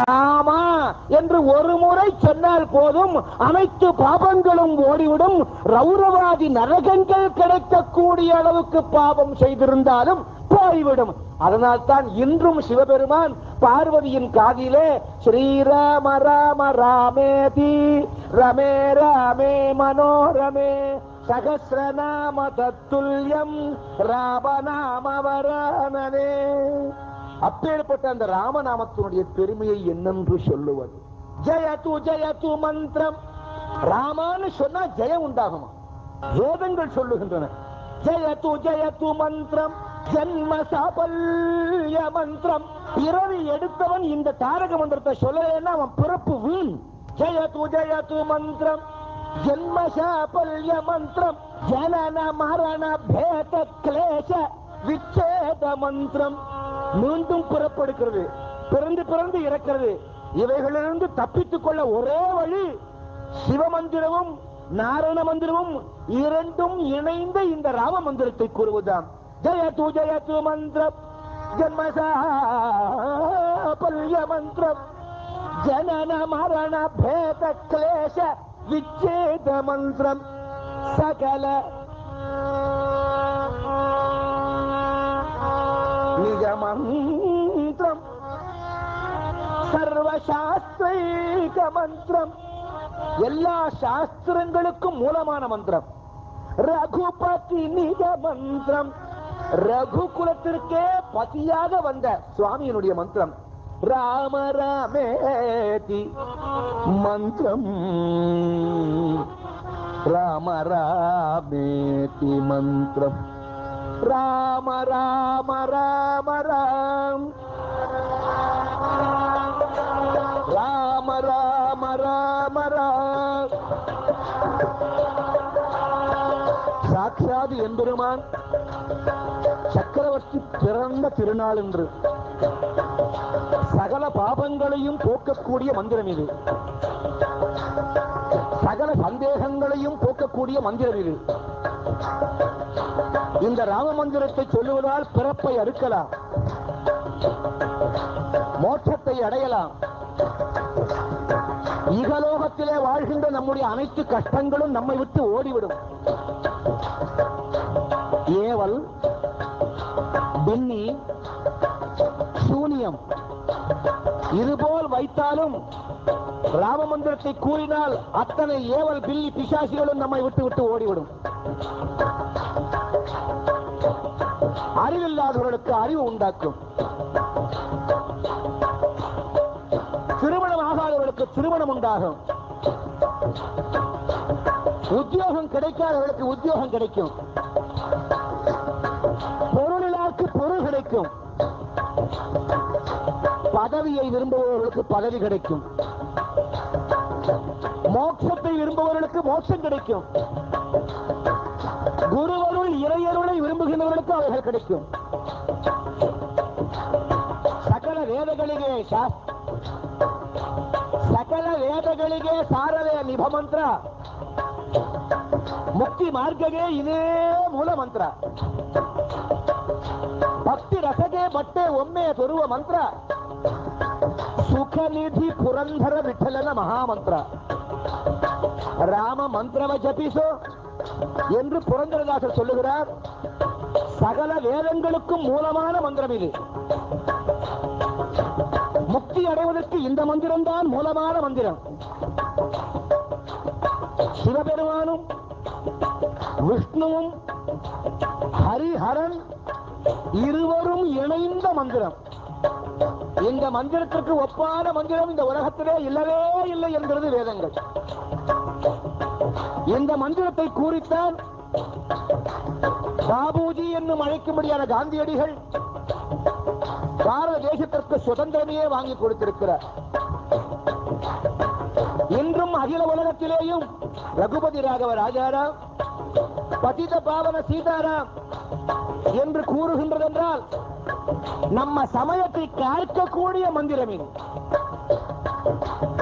ராமா என்று ஒரு முறை சொன்னால் போதும் அனைத்து பாபங்களும் ஓடிவிடும். ரௌரவாதி நரகங்கள் கிடைக்கக்கூடிய அளவுக்கு பாபம் செய்திருந்தாலும் போய்விடும். அதனால் தான் இன்றும் சிவபெருமான் பார்வதியின் காதிலே ஸ்ரீராம ராம ராமேதி ரமே ராமே மனோரமே. சகசிரநாம தத்துல்யம் ராமநாம வரானனே அப்பேற்பட்ட அந்த ராமநாமத்தினுடைய பெருமையை என்னென்று சொல்லுவது? ஜெயது ஜெயது மந்திரம். ராமான்னு சொன்னா ஜெயம் உண்டாகுமா? வேதங்கள் சொல்லுகின்றன. ஜெயது ஜெயது மந்திரம். ஜென்ம சாபல்ய மந்திரம். பிறவி எடுத்தவன் இந்த தாரக மந்திரத்தை சொல்லலைன்னா அவன் பிறப்பு வீண். ஜெயது ஜெயது மந்திரம். ஜென்ம சாபல்ய மந்திரம். ஜனன மரண பேத கிளேச விச்சேத மந்திரம். மீண்டும் புறப்படுகிறது. பிறந்து பிறந்து இறக்கிறது. இவைகளிலிருந்து தப்பித்துக் கொள்ள ஒரே வழி சிவமந்திரமும் நாராயண மந்திரமும் இரண்டும் இணைந்த இந்த ராம மந்திரத்தை கூறுவதுதான். ஜெயது ஜெயது மந்திரம். ஜன்மசாபல்ய மந்திரம். ஜனன மரண பேத கிளேச விச்சேத மந்திரம். சகல நிஜமந்திரம் சர்வசாஸ்திரைக மந்திரம் எல்லா சாஸ்திரங்களுக்கும் மூலமான மந்திரம். ரகுபதி நிஜ மந்திரம் ரகுகுலத்திற்கே பதியாக வந்த சுவாமியினுடைய மந்திரம். ராம ராமேதி. மந்திரம். ராம ராமேதி மந்திரம். ராம ராம ராம ராம். ராம ராம ராம ராம். சாட்சாது எம்பெருமான் சக்கரவர்த்தி பிறந்த திருநாள் என்று. சகல பாபங்களையும் போக்கக்கூடிய மந்திரம் இது. சகல சந்தேகங்களையும் போக்கக்கூடிய மந்திரம் இது. இந்த ராம மந்திரத்தை சொல்லுவதால் பிறப்பை அறுக்கலாம். மோட்சத்தை அடையலாம். இகலோகத்திலே வாழ்கின்ற நம்முடைய அனைத்து கஷ்டங்களும் நம்மை விட்டு ஓடிவிடும். ஏவல் பின்னி சூனியம். இதுபோல் வைத்தாலும் ராம மந்திரத்தை கூறினால் அத்தனை ஏவல் பில்லி பிசாசிகளும் நம்மை விட்டு விட்டு ஓடிவிடும். அறிவில்லாதவர்களுக்கு அறிவு உண்டாக்கும். திருமணம் ஆகாதவர்களுக்கு திருமணம் உண்டாகும். உத்தியோகம் கிடைக்காதவர்களுக்கு உத்தியோகம் கிடைக்கும். பொருளிலாக்கு பொருள் கிடைக்கும். பதவியை விரும்புபவர்களுக்கு பதவி கிடைக்கும். மோட்சத்தை விரும்புபவர்களுக்கு மோட்சம் கிடைக்கும். குருவருள் இறையருளை விரும்புகின்றவர்களுக்கு அவைகள் கிடைக்கும் ಸಕಲ ವೇದಗಳಿಗೆ ಶಾಸ್ ಸಕಲ ವೇದಗಳಿಗೆ ಸಾರವೇ ನಿಭ ಮಂತ್ರ ಮುಕ್ತಿ ಮಾರ್ಗಗೆ ಇದೇ ಮೂಲ ಮಂತ್ರ ಭಕ್ತಿ ರಸಗೆ ಬಟ್ಟೆ ಒಮ್ಮೆ ತೋರುವ ಮಂತ್ರ ಸುಖ ನಿಧಿ ಪುರಂದರ ವಿಠಲನ ಮಹಾಮಂತ್ರ ராம மந்திரம ஜபிசோ என்று புரந்தரதாசர் சொல்லுகிறார். சகல வேதங்களுக்கும் மூலமான மந்திரம் இது. முக்தி அடைவதற்கு இந்த மந்திரம் தான் மூலமான மந்திரம். சிவபெருமானும் விஷ்ணுவும் ஹரிஹரன் இருவரும் இணைந்த மந்திரம். இந்த மந்திரத்திற்கு ஒப்பான மந்திரம் இந்த உலகத்திலே இல்லவே இல்லை என்கிறது வேதங்கள். இந்த மந்திரத்தை கூறித்தான்? பாபுஜி என்னும் அழைக்கும்படியான காந்தியடிகள் பாரத தேசத்திற்கு சுதந்திரமையே வாங்கி கொடுத்திருக்கிறார். இன்றும் அகில உலகத்திலேயும் ரகுபதி ராகவ ராஜாராம் பதித பாவன சீதாராம் என்று கூறுகின்றதென்றால் நம்ம சமயத்தை காக்கக்கூடிய மந்திரம் இது.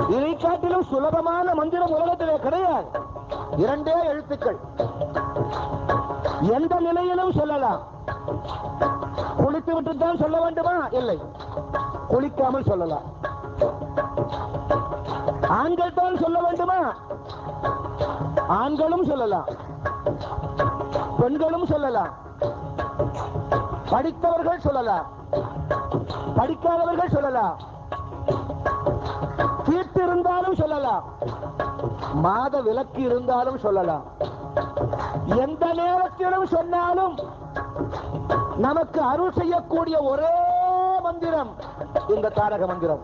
இதை காட்டிலும் சுலபமான மந்திரம் உலகத்திலே கிடையாது. இரண்டே எழுத்துக்கள். எந்த நிலையிலும் சொல்லலாம். குளித்து விட்டு தான் சொல்ல வேண்டுமா? இல்லை. குளிக்காமல் சொல்லலாம். ஆண்கள் தான் சொல்ல வேண்டுமா? ஆண்களும் சொல்லலாம். பெண்களும் சொல்லலாம். படித்தவர்கள் சொல்லலாம். படிக்காதவர்கள் சொல்லலாம். தீட்டு இருந்தாலும் சொல்லலாம். மாத விலக்கு இருந்தாலும் சொல்லலாம். எந்த நேரத்திலும் சொன்னாலும் நமக்கு அருள் செய்யக்கூடிய ஒரே மந்திரம் இந்த தாரக மந்திரம்.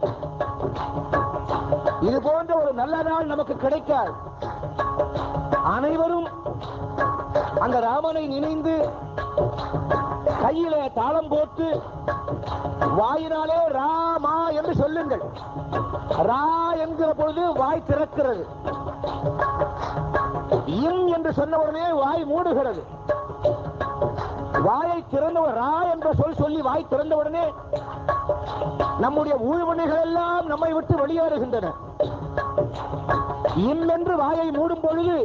இது போன்ற ஒரு நல்ல நாள் நமக்கு கிடைக்காது அனைவரும் அந்த ராமனை நினைந்து கையிலே தாளம் போட்டு வாயினாலே ராமா என்று சொல்லுங்கள். ரா என்கிற பொழுது வாய் திறக்கிறது. இம் என்று சொன்ன உடனே வாய் மூடுகிறது. வாயை திறந்த ரா என்ற சொல் சொல்லி வாய் திறந்த உடனே நம்முடைய ஊழ்வனைகள் எல்லாம் நம்மை விட்டு வெளியேறுகின்றன. இம் என்று வாயை மூடும் பொழுது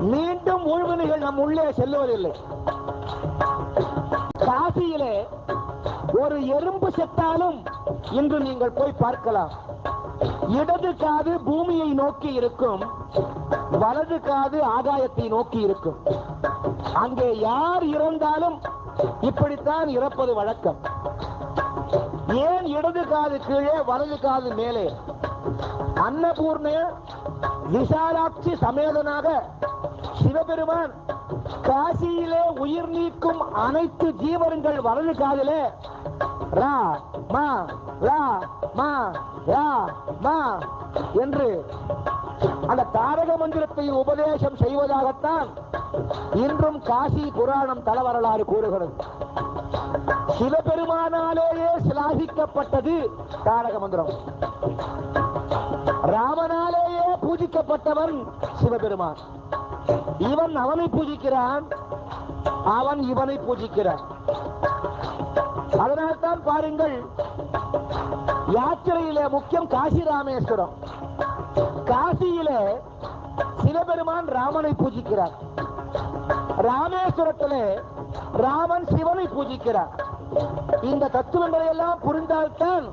மீண்டும் ஊழ்வனைகள் நம் உள்ளே செல்லுவதில்லை ஒரு எறும்பு செத்தாலும் இன்று நீங்கள் போய் பார்க்கலாம். இடது காது பூமியை நோக்கி இருக்கும் வலது காது ஆகாயத்தை நோக்கி இருக்கும். அங்கே யார் இறந்தாலும் இப்படித்தான் இறப்பது வழக்கம். ஏன் இடது காது கீழே வலது காது மேலே? அன்னபூர்ண விசாலாட்சி சமேதனாக சிவபெருமான் காசியிலே உயிர் நீக்கும் அனைத்து ஜீவன்கள் வலது காதிலே. ரா மா ரா மா ரா மா என்று அந்த தாரக மந்திரத்தை உபதேசம் செய்வதாகத்தான் இன்றும் காசி புராணம் தலவரலாறு கூறுகிறது. சிவபெருமானாலேயே சிலாகிக்கப்பட்டது தாரக மந்திரம். ராமனாலேயே பூஜிக்கப்பட்டவன் சிவபெருமான். இவன் அவனை பூஜிக்கிறான். அவன் இவனை பூஜிக்கிறான். அதனால்தான் பாருங்கள் யாத்திரையிலே முக்கியம் காசி ராமேஸ்வரம். காசியிலே சிவபெருமான் ராமனை பூஜிக்கிறார். ராமேஸ்வரத்திலே ராமன் சிவனை பூஜிக்கிறார். இந்த தத்துவங்களை எல்லாம் புரிந்தால்தான்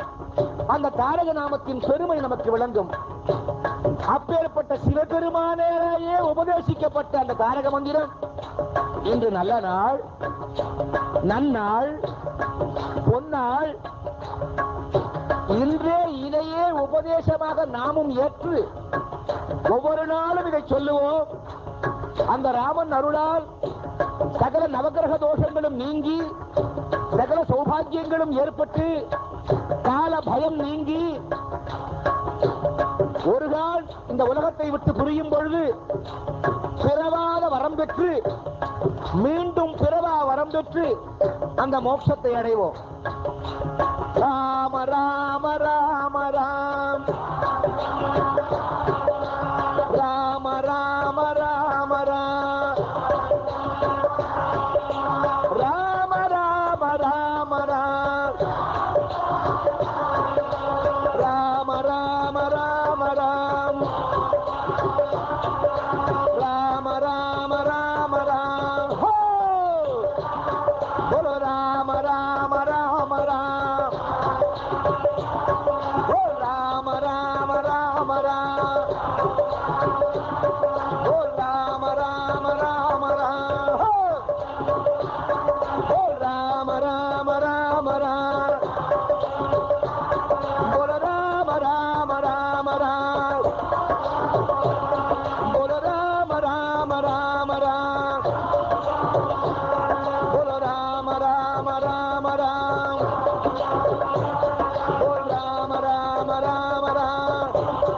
அந்த தாரக நாமத்தின் பெருமை நமக்கு விளங்கும். அப்பேற்பட்ட சிவபெருமானேயே உபதேசிக்கப்பட்ட அந்த தாரக மந்திரம். இன்று நல்ல நாள் நன்னாள் பொன்னாள் இன்றே இதையே உபதேசமாக நாமும் ஏற்று ஒவ்வொரு நாளும் இதை சொல்லுவோம். அந்த ராமன் அருளால் சகல நவகிரக தோஷங்களும் நீங்கி சகல சௌபாகியங்களும் ஏற்பட்டு கால பயம் நீங்கி ஒரு நாள் இந்த உலகத்தை விட்டு புரியும் பொழுது பிறவாத வரம் பெற்று மீண்டும் பிறவா வரம் பெற்று அந்த மோட்சத்தை அடைவோம். Rama Rama para, para.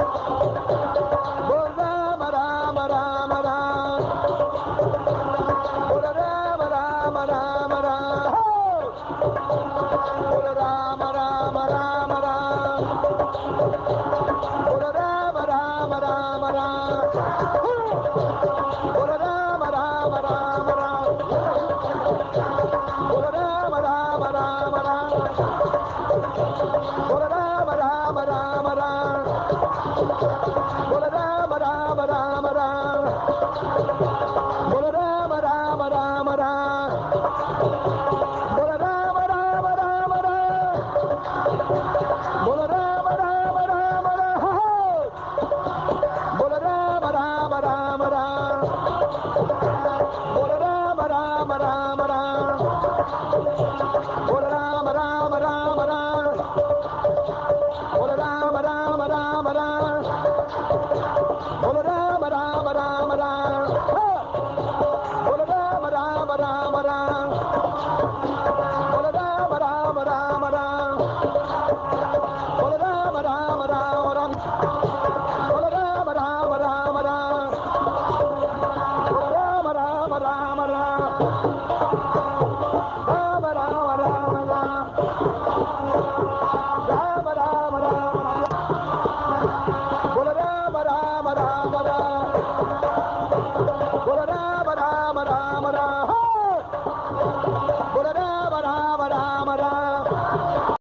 오늘은